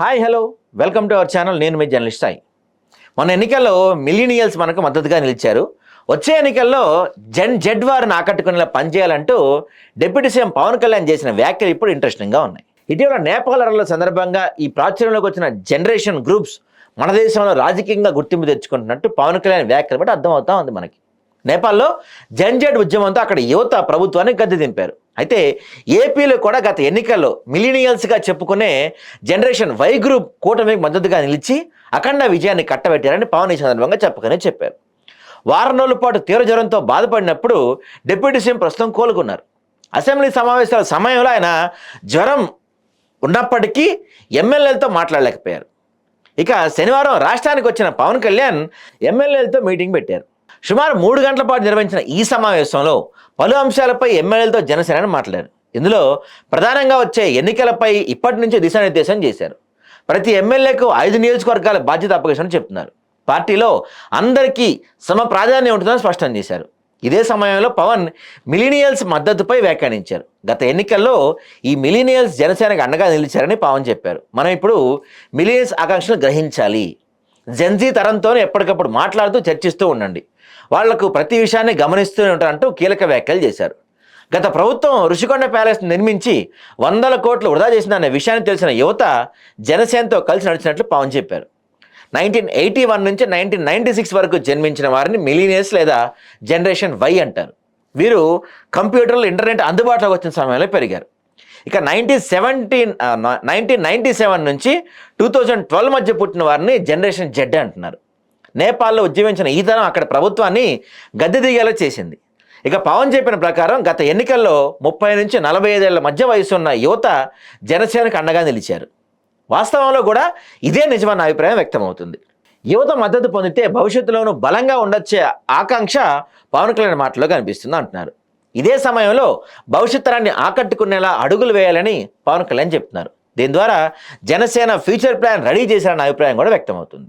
Hi hello. Welcome to our channel. నేను మీ journalist Sai. మన ఎన్నికల్లో మిలీనియల్స్ మనకు మద్దతుగా నిలిచారు. వచ్చే ఎన్నికల్లో జన్ జెడ్ వారిని ఆకట్టుకునేలా పనిచేయాలంటూ డిప్యూటీ సీఎం పవన్ కళ్యాణ్ చేసిన వ్యాఖ్యలు ఇప్పుడు ఇంట్రెస్టింగ్గా ఉన్నాయి. ఇటీవల నేపాల్ అరల సందర్భంగా ఈ ప్రాచుర్యంలోకి వచ్చిన జనరేషన్ గ్రూప్స్ మన దేశంలో రాజకీయంగా గుర్తింపు తెచ్చుకుంటున్నట్టు పవన్ కళ్యాణ్ వ్యాఖ్యలు బట్టి అర్థమవుతా ఉంది మనకి. నేపాల్లో జన్జెడ్ ఉద్యమంతో అక్కడ యువత ప్రభుత్వాన్ని గద్దె దింపారు. అయితే ఏపీలో కూడా గత ఎన్నికల్లో మిలీనియల్స్గా చెప్పుకునే జనరేషన్ వై గ్రూప్ కూటమికి మద్దతుగా నిలిచి అఖండ విజయాన్ని కట్టబెట్టారని పవన్ ఈ సందర్భంగా చెప్పకనే చెప్పారు. వారం రోజుల పాటు తీవ్ర జ్వరంతో బాధపడినప్పుడు డిప్యూటీ సీఎం ప్రస్తుతం కోలుకున్నారు. అసెంబ్లీ సమావేశాల సమయంలో ఆయన జ్వరం ఉన్నప్పటికీ ఎమ్మెల్యేలతో మాట్లాడలేకపోయారు. ఇక శనివారం రాష్ట్రానికి వచ్చిన పవన్ కళ్యాణ్ ఎమ్మెల్యేలతో మీటింగ్ పెట్టారు. సుమారు మూడు గంటల పాటు నిర్వహించిన ఈ సమావేశంలో పలు అంశాలపై ఎమ్మెల్యేలతో జనసేన మాట్లాడారు. ఇందులో ప్రధానంగా వచ్చే ఎన్నికలపై ఇప్పటి నుంచే దిశానిర్దేశం చేశారు. ప్రతి ఎమ్మెల్యేకు ఐదు నియోజకవర్గాల బాధ్యత అప్పగించమని చెప్తున్నారు. పార్టీలో అందరికీ సమ ప్రాధాన్యం ఉంటుందని స్పష్టం చేశారు. ఇదే సమయంలో పవన్ మిలీనియల్స్ మద్దతుపై వ్యాఖ్యానించారు. గత ఎన్నికల్లో ఈ మిలీనియల్స్ జనసేనకు అండగా నిలిచారని పవన్ చెప్పారు. మనం ఇప్పుడు మిలీనియల్స్ ఆకాంక్షలు గ్రహించాలి. జెన్జీ తరంతోనే ఎప్పటికప్పుడు మాట్లాడుతూ చర్చిస్తూ ఉండండి. వాళ్ళకు ప్రతి విషయాన్ని గమనిస్తూనే ఉంటారంటూ కీలక వ్యాఖ్యలు చేశారు. గత ప్రభుత్వం ఋషికొండ ప్యాలెస్ నిర్మించి వందల కోట్లు వృధా చేసిందనే విషయాన్ని తెలిసిన యువత జనసేనతో కలిసి నడిచినట్లు పవన్ చెప్పారు. నైన్టీన్ ఎయిటీ వన్ నుంచి నైన్టీన్ నైన్టీ సిక్స్ వరకు జన్మించిన వారిని మిలీనియర్స్ లేదా జనరేషన్ వై అంటారు. వీరు కంప్యూటర్లు ఇంటర్నెట్ అందుబాటులోకి వచ్చిన సమయంలో పెరిగారు. ఇక nineteen seventeen nineteen ninety seven నుంచి టూ థౌజండ్ ట్వెల్వ్ మధ్య పుట్టిన వారిని జనరేషన్ జెడ్ అంటున్నారు. నేపాల్లో ఉద్యమించిన ఈ తరం అక్కడ ప్రభుత్వాన్ని గద్దె దిగేలా చేసింది. ఇక పవన్ చెప్పిన ప్రకారం గత ఎన్నికల్లో ముప్పై నుంచి నలభై ఐదేళ్ళ మధ్య వయసు ఉన్న యువత జనసేనకు అండగా నిలిచారు. వాస్తవంలో కూడా ఇదే నిజమన్న అభిప్రాయం వ్యక్తమవుతుంది. యువత మద్దతు పొందితే భవిష్యత్తులోనూ బలంగా ఉండొచ్చే ఆకాంక్ష పవన్ కళ్యాణ్ మాటలో కనిపిస్తుంది అంటున్నారు. ఇదే సమయంలో భవిష్యత్ తరాన్ని ఆకట్టుకునేలా అడుగులు వేయాలని పవన్ కళ్యాణ్ చెప్తున్నారు. దీని ద్వారా జనసేన ఫ్యూచర్ ప్లాన్ రెడీ చేశారన్న అభిప్రాయం కూడా వ్యక్తమవుతుంది.